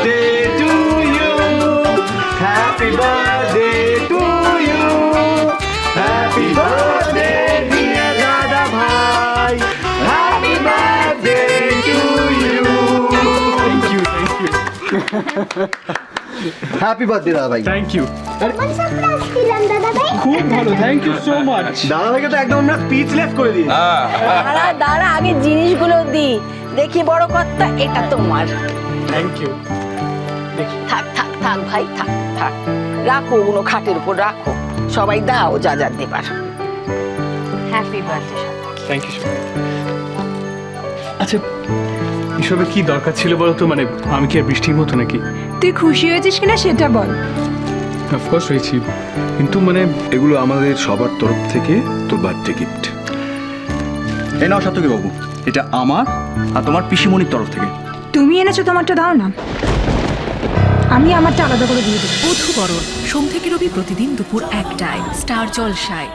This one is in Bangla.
birthday to you. Happy birthday to you. Happy birthday, dear Dada Bhai. Happy birthday to you. Thank you thank you happy birthday দাদা ভাই থ্যাংক ইউ আমার সারপ্রাইজ দিলাম দাদা ভাই খুব ভালো থ্যাংক ইউ সো মাচ দাদা ভাইকে তো একদম আমরা স্পিচলেস করে দিই দাঁড়া দাঁড়া আগে জিনিসগুলো দি দেখি বড় কর্তা এটা তোমার। থ্যাংক ইউ থাক ভাই থাক থাক। রাখো ওগুলো খাটের উপর রাখো। সবাই দাও যা যা দেবার। হ্যাপি বার্থডে থ্যাংক ইউ আচ্ছা এসবের কি দরকার ছিল বলো তো মানে আমি কি আর বৃষ্টির মতো নাকি? তুই খুশি হয়েছিস কিনা সেটা বল। অফকোর্স হয়েছি। কিন্তু মানে এগুলো আমাদের সবার তরফ থেকে তোর বার্থডে গিফট এই নাও সাতকি বাবু। এটা আমার আর তোমার পিসিমণির তরফ থেকে। তুমি এনেছো তোমারটা দাও না। আমি আমারটা আলাদা করে দিয়ে দেবো বধুবরণ সোম থেকে রবি প্রতিদিন দুপুর একটায়। স্টার জলসায়।